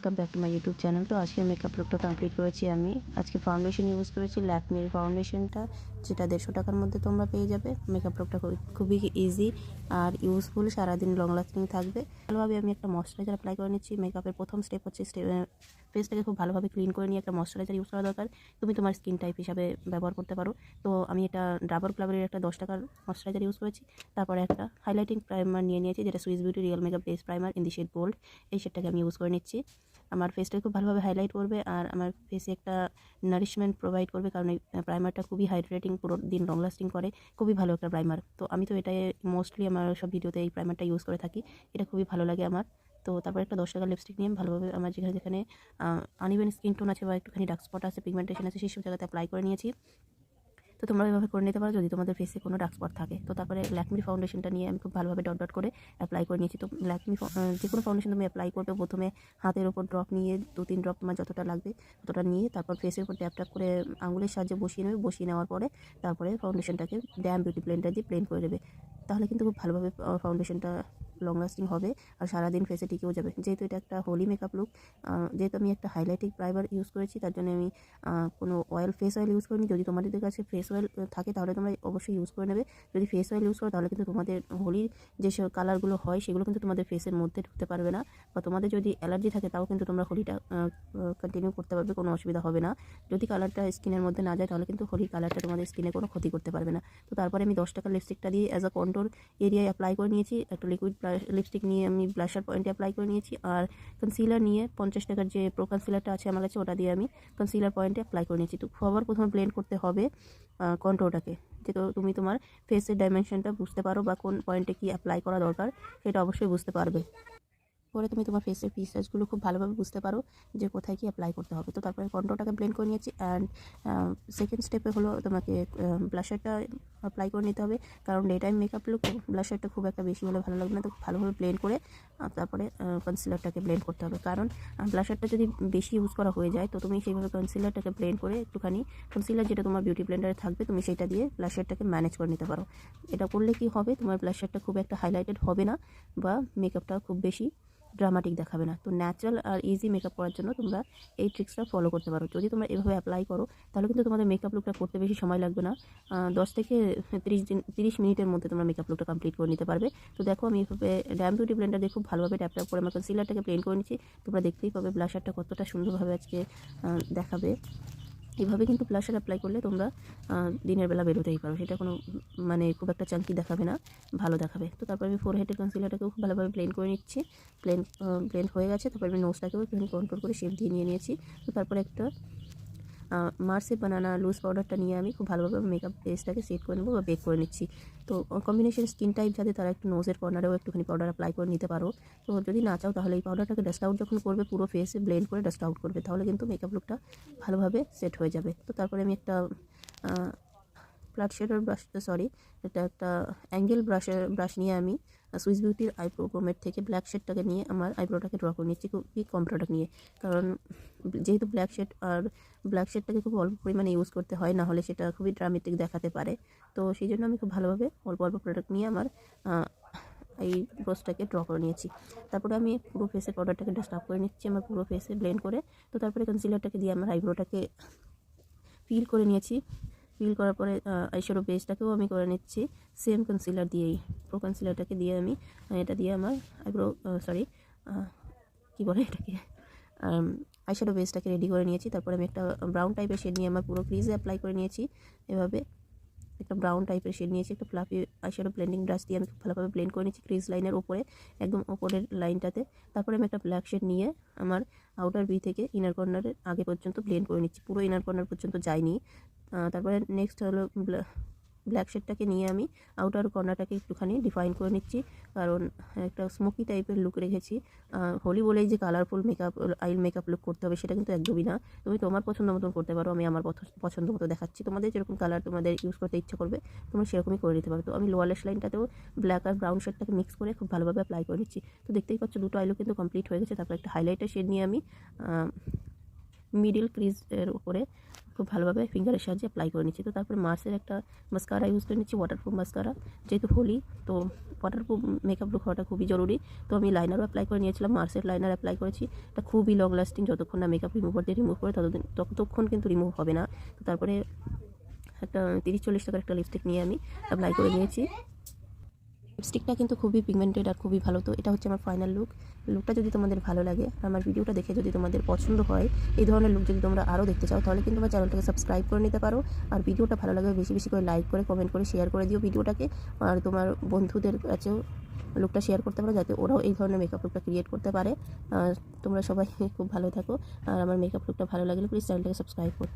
Welcome back to my YouTube channel তো আজকে makeup লুকটা কমপ্লিট করেছি আমি। আজকে ফাউন্ডেশন ইউজ করেছি ল্যাকমির ফাউন্ডেশনটা যেটা দেড়শো টাকার মধ্যে তোমরা পেয়ে যাবে। মেকআপ লুকটা খুবই ইজি আর ইউজফুল সারাদিন লং লাস্টিং থাকবে। ভালোভাবে আমি একটা ময়শ্চারাইজার অ্যাপ্লাই করে নিচ্ছি। মেকআপের প্রথম স্টেপ হচ্ছে ফেসটাকে খুব ভালোভাবে ক্লিন করে নিয়ে একটা ময়শ্চারাইজার ইউজ করা দরকার। তুমি তোমার স্কিন টাইপ হিসাবে ব্যবহার করতে পারো। তো আমি এটা ডাবল ফ্লাভারের একটা দশ টাকার ময়শ্চারাইজার ইউজ করেছি। তারপরে একটা হাইলাইটিং প্রাইমার নিয়ে নিয়েছি, যেটা Swiss beauty real makeup base primer in the shade gold. এই শেডটাকে আমি ইউজ করে নিচ্ছি। আমার ফেসটাকে খুব ভালোভাবে হাইলাইট করবে আর আমার ফেসে একটা নারিশমেন্ট প্রোভাইড করবে, কারণ এই প্রাইমারটা খুবই হাইড্রেটিং, পুরো দিন লং লাস্টিং করে। খুবই ভালো একটা প্রাইমার। তো আমি তো এটাই মোস্টলি আমার সব ভিডিওতে এই প্রাইমারটা ইউজ করে থাকি। এটা খুবই ভালো লাগে আমার। তো তারপর একটা দশ টাকার লিপস্টিক নিয়ে ভালোভাবে আমার যেখানে যেখানে আনইভেন স্কিন টোন আছে বা একটুখানি ডার্ক স্পট আছে পিগমেন্টেশন আছে সেই সব জায়গাতে অ্যাপ্লাই করে নিয়েছি। তো তোমরা এভাবে করে নিতে পারো যদি তোমাদের ফেসে কোনো ডার্ক স্পট থাকে। তো তারপরে ল্যাকমি ফাউন্ডেশনটা নিয়ে আমি খুব ভালোভাবে ডট ডট করে অ্যাপ্লাই করে নিয়েছি। তো ল্যাকমি যে কোনো ফাউন্ডেশন তুমি অ্যাপ্লাই করবে, প্রথমে হাতের ওপর ড্রপ নিয়ে দু তিন ড্রপ তোমার যতটা লাগবে ততটা নিয়ে তারপর ফেসের উপর ট্যাপ ট্যাপ করে আঙুলের সাহায্যে বসিয়ে নেবে, বসিয়ে নেওয়ার পরে তারপরে ফাউন্ডেশনটাকে ড্যাম বিউটি প্লেনটা দিয়ে প্লেন করে দেবে। তাহলে কিন্তু খুব ভালোভাবে ফাউন্ডেশনটা লং লাস্টিং হবে আর সারাদিন ফেসে টিকেও যাবে। যেহেতু এটা একটা হোলি মেকআপ লুক যেহেতু আমি একটা হাইলাইটিং প্রাইমার ইউজ করেছি, তার জন্য আমি কোনো অয়েল ফেস অয়েল ইউজ করিনি। যদি তোমাদের কাছে ফেস অয়েল থাকে তাহলে তোমরা অবশ্যই ইউজ করে নেবে। যদি ফেস অয়েল ইউজ করো তাহলে কিন্তু তোমাদের হোলির যেসব কালারগুলো হয়, সেগুলো কিন্তু তোমাদের ফেসের মধ্যে ঢুকতে পারবে না। বা তোমাদের যদি অ্যালার্জি থাকে তাও কিন্তু তোমরা হোলিটা কন্টিনিউ করতে পারবে, কোনো অসুবিধা হবে না। যদি কালারটা স্কিনের মধ্যে না যায় তাহলে কিন্তু হোলির কালারটা তোমাদের স্কিনে কোনো ক্ষতি করতে পারবে না। তো তারপরে আমি দশ টাকার লিপস্টিকটা দিয়ে অ্যাজ আ কন্ট্রোল এরিয়ায় অ্যাপ্লাই করে নিয়েছি। একটা লিকুইড লিপস্টিক নিয়ে আমি ব্লাশার পয়েন্টে অ্যাপ্লাই করে নিয়েছি। আর কনসিলার নিয়ে পঞ্চাশ টাকার যে প্রো কনসিলারটা আছে আমার কাছে, ওটা দিয়ে আমি কনসিলার পয়েন্টে অ্যাপ্লাই করে নিয়েছি। তো সবার প্রথমে ব্লেন্ড করতে হবে কন্ট্রোটাকে যে তুমি তোমার ফেসের ডাইমেনশনটা বুঝতে পারো বা কোন পয়েন্টে কি অ্যাপ্লাই করা দরকার, সেটা অবশ্যই বুঝতে পারবে। পরে তুমি তোমার ফেসের ফিচার্সগুলো খুব ভালোভাবে বুঝতে পারো যে কোথায় কি অ্যাপ্লাই করতে হবে। তো তারপরে কন্ট্রোলটাকে ব্লেন্ড করে নিয়েছি অ্যান্ড সেকেন্ড স্টেপে হলো তোমাকে ব্লাশারটা অ্যাপ্লাই করে নিতে হবে। কারণ ডে টাইম মেকআপ লুক ব্লাশারটা খুব একটা বেশি হলে ভালো লাগবে না। তো ভালোভাবে ব্লেন্ড করে তারপরে কনসিলারটাকে ব্লেন্ড করতে হবে। কারণ ব্লাশারটা যদি বেশি ইউজ করা হয়ে যায়, তো তুমি সেইভাবে কনসিলারটাকে ব্লেন্ড করে একটুখানি কনসিলার যেটা তোমার বিউটি ব্লেন্ডারে থাকবে, তুমি সেটা দিয়ে ব্লাশারটাকে ম্যানেজ করে নিতে পারো। এটা করলে কি হবে? তোমার ব্লাশারটা খুব একটা হাইলাইটেড হবে না বা মেকআপটা খুব বেশি ড্রামাটিক দেখাবে না। তো ন্যাচারাল আর ইজি মেকআপ করার জন্য তোমরা এই ট্রিক্সটা ফলো করতে পারো। যদি তোমরা এভাবে অ্যাপ্লাই করো, তাহলে কিন্তু তোমাদের মেকআপ লুকটা করতে বেশি সময় লাগবে না। দশ থেকে তিরিশ দিন, তিরিশ মিনিটের মধ্যে তোমরা মেকআপ লুকটা কমপ্লিট করে নিতে পারবে। তো দেখো আমি এভাবে ড্যাম বিউটি ব্লেন্ডার দিয়ে খুব ভালোভাবে ট্যাপ ট্যাপ করে আমার কনসিলারটাকে প্লেন করে নিচ্ছি। তোমরা দেখতেই পাবে ব্লাশারটা কতটা সুন্দরভাবে আজকে দেখাবে। এভাবে কিন্তু ব্লাশার অ্যাপ্লাই করলে তোমরা দিনের বেলা বেরোতেই পারো। সেটা কোনো মানে খুব একটা চাঙ্কি দেখাবে না, ভালো দেখাবে। তো তারপর আমি ফোর হেডের কনসিলারটাকেও খুব ভালোভাবে প্লেন করে নিচ্ছি। প্লেন প্লেন হয়ে গেছে, তারপর আমি নোজটাকেও একটুখানি কন্ট্রোল করে শেপ দিয়ে নিয়ে নিয়েছি। তো তারপরে একটা মার্সে বানানা লুজ পাউডারটা নিয়ে আমি খুব ভালোভাবে মেকআপ বেসটাকে সেট করে নেব বা বেক করে নিচ্ছি। তো কম্বিনেশন স্কিন টাইপ যাতে তারা একটু নোজের কর্নারেও একটুখানি পাউডার অ্যাপ্লাই করে নিতে পারো। তো যদি না চাও তাহলে এই পাউডারটাকে ডাস্ট আউট যখন করবে পুরো ফেসে ব্লেন্ড করে ডাস্ট আউট করবে। তাহলে কিন্তু মেকআপ লুকটা ভালোভাবে সেট হয়ে যাবে। তো তারপরে আমি একটা ফ্ল্যাট শেডার ব্রাশ সরি এটা একটা অ্যাঙ্গেল ব্রাশের, ব্রাশ নিয়ে আমি সুইস বিউটির আইব্রো প্রোমেট থেকে ব্ল্যাক শেডটাকে নিয়ে আমার আইব্রোটাকে ড্র করে নিচ্ছি খুবই কম প্রোডাক্ট নিয়ে। কারণ যেহেতু ব্ল্যাক শেড আর ব্ল্যাক শেডটাকে খুব অল্প পরিমাণে ইউজ করতে হয়, না হলে সেটা খুবই ড্রামেটিক দেখাতে পারে। তো সেই জন্য আমি খুব ভালোভাবে অল্প অল্প প্রোডাক্ট নিয়ে আমার এই ব্রোসটাকে ড্র করে নিয়েছি। তারপরে আমি পুরো ফেসের পাউডারটাকে ডাস্ট আপ করে নিচ্ছি, আমার পুরো ফেসে ব্লেন্ড করে। তো তারপরে কনসিলারটাকে দিয়ে আমার আইব্রোটাকে ফিল করে নিয়েছি। ফিল করার পরে আইশ্যাডো বেসটাকেও আমি করে নিচ্ছি। সেম কনসিলার দিয়েই। প্রো কনসিলারটাকে দিয়ে আমি এটা দিয়ে আমার আইব্রো সরি কী বলে এটাকে? আইশ্যাডো বেসটাকে রেডি করে নিয়েছি। তারপরে আমি একটা ব্রাউন টাইপের শেড নিয়ে আমার পুরো ক্রিজে অ্যাপ্লাই করে নিয়েছি। এভাবে। একটা ব্রাউন টাইপের শেড নিয়েছি, একটা ফ্লাফি আইশ্যাডো ব্লেন্ডিং ব্রাশ দিয়ে আমি খুব ভালোভাবে ব্লেন্ড করে নিয়েছি ক্রিজ লাইনের ওপরে একদম ওপরের লাইনটাতে তারপরে আমি একটা ব্ল্যাক শেড নিয়ে আমার আউটার বি থেকে ইনার কর্নারের আগে পর্যন্ত ব্লেন্ড করে নিচ্ছি। পুরো ইনার কর্নার পর্যন্ত যায়নি। তারপরে নেক্সট হলো ব্ল্যাক শেডটাকে নিয়ে আমি আউটার কর্নারটাকে একটুখানি ডিফাইন করে নিচ্ছি। কারণ একটা স্মোকি টাইপের লুক রেখেছি। হোলি বলেই যে কালারফুল মেকআপ আইল মেকআপ লুক করতে হবে সেটা কিন্তু একদমই না। তুমি তোমার পছন্দ মতন করতে পারো, আমি আমার পছন্দ মতো দেখাচ্ছি। তোমাদের যেরকম কালার তোমাদের ইউজ করতে ইচ্ছা করবে, তোমরা সেরকমই করে নিতে পারো। তো আমি লোয়ালেস লাইনটাতেও ব্ল্যাক আর ব্রাউন শেডটাকে মিক্স করে খুব ভালোভাবে অ্যাপ্লাই করে নিচ্ছি। তো দেখতেই পাচ্ছ দুটো আইলও কিন্তু কমপ্লিট হয়ে গেছে। তারপর একটা হাইলাইটার শেড নিয়ে আমি মিডিল ক্রিজের উপরে খুব ভালোভাবে ফিঙ্গারের সাহায্যে অ্যাপ্লাই করে নিচ্ছি। তো তারপরে মার্সের একটা মাস্কারা ইউজ করে নিচ্ছি ওয়াটারপ্রুফ মাস্কারা যেহেতু হোলি, তো ওয়াটারপ্রুফ মেকআপ লুক হওয়াটা খুবই জরুরি। তো আমি লাইনারও অ্যাপ্লাই করে নিয়েছিলাম মার্সের লাইনার অ্যাপ্লাই করেছি। এটা খুবই লং লাস্টিং যতক্ষণ না মেকআপ রিমুভার দিয়ে রিমুভ করে ততদিন, ততক্ষণ কিন্তু রিমুভ হবে না। তো তারপরে একটা তিরিশ চল্লিশ টাকার একটা লিপস্টিক নিয়ে আমি অ্যাপ্লাই করে নিয়েছি। লিপস্টিকটা কিন্তু খুবই পিগমেন্টেড আর খুবই ভালো। তো এটা হচ্ছে আমার ফাইনাল লুক লুকটা যদি তোমাদের ভালো লাগে আমার ভিডিওটা দেখে যদি তোমাদের পছন্দ হয়, এই ধরনের লুক যদি তোমরা আরও দেখতে চাও, তাহলে কিন্তু আমার চ্যানেলটাকে সাবস্ক্রাইব করে নিতে পারো। আর ভিডিওটা ভালো লাগে বেশি বেশি করে লাইক করে কমেন্ট করে শেয়ার করে দিও ভিডিওটাকে। আর তোমার বন্ধুদের কাছেও লুকটা শেয়ার করতে পারো, যাতে ওরাও এই ধরনের মেকআপ লুকটা ক্রিয়েট করতে পারে। তোমরা সবাই খুব ভালো থাকো। আর আমার মেকআপ লুকটা ভালো লাগলে প্লিজ চ্যানেলটাকে সাবস্ক্রাইব করো।